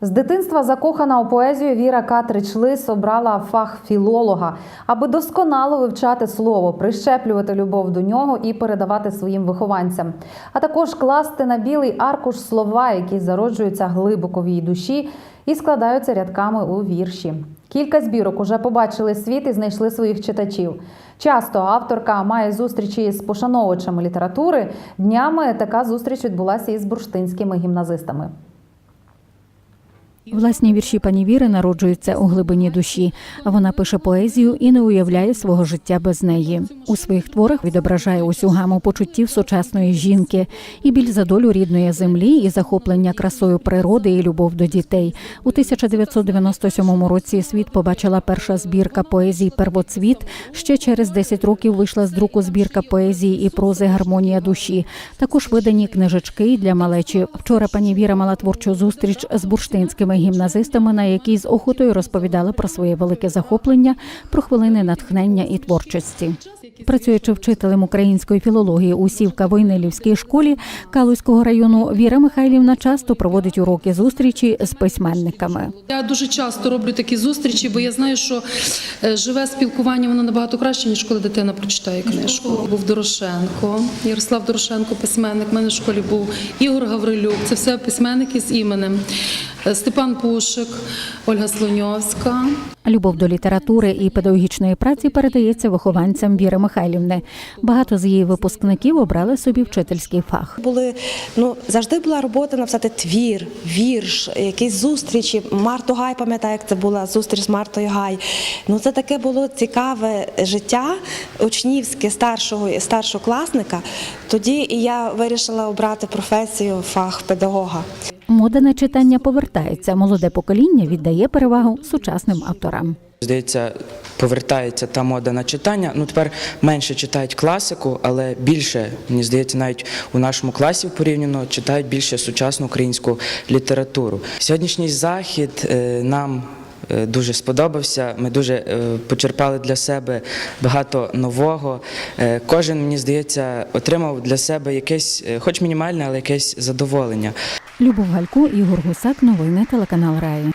З дитинства закохана у поезію Віра Катрич Лис обрала фах філолога, аби досконало вивчати слово, прищеплювати любов до нього і передавати своїм вихованцям, а також класти на білий аркуш слова, які зароджуються глибоко в її душі і складаються рядками у вірші. Кілька збірок уже побачили світ і знайшли своїх читачів. Часто авторка має зустрічі з пошановувачами літератури. Днями така зустріч відбулася із бурштинськими гімназистами. Власні вірші пані Віри народжуються у глибині душі. Вона пише поезію і не уявляє свого життя без неї. У своїх творах відображає усю гаму почуттів сучасної жінки, і біль за долю рідної землі, і захоплення красою природи, і любов до дітей. У 1997 році світ побачила перша збірка поезії Первоцвіт. Ще через 10 років вийшла з друку збірка поезії і прози Гармонія душі. Також видані книжечки для малечі. Вчора пані Віра мала творчу зустріч з бурштинськими гімназистами, на якій з охотою розповідали про своє велике захоплення, про хвилини натхнення і творчості. Працюючи вчителем української філології у Сівка-Войнилівській школі Калузького району, Віра Михайлівна часто проводить уроки зустрічі з письменниками. Я дуже часто роблю такі зустрічі, бо я знаю, що е, живе спілкування воно набагато краще, ніж коли дитина прочитає книжку. Був Дорошенко, Ярослав Дорошенко, письменник. У мене в школі був Ігор Гаврилюк. Це все письменники з іменем. Степан Пушик, Ольга Слоньовська. Любов до літератури і педагогічної праці передається вихованцям Віри Михайлівни. Багато з її випускників обрали собі вчительський фах. Були ну завжди була робота написати твір, вірш, якісь зустрічі. Марту Гай пам'ятаю, як це була зустріч з Мартою Гай. Ну це таке було цікаве життя учнівське старшого старшокласника. Тоді і я вирішила обрати професію фах педагога. Мода на читання повертається. Молоде покоління віддає перевагу сучасним авторам. Здається, повертається та мода на читання. Ну тепер менше читають класику, але більше, мені здається, навіть у нашому класі порівняно читають більше сучасну українську літературу. Сьогоднішній захід е, нам е, дуже сподобався. Ми дуже е, почерпали для себе багато нового. Кожен, мені здається, отримав для себе якесь, хоч мінімальне, але якесь задоволення. Любов Галько, Ігор Гусак, новини телеканал Раї.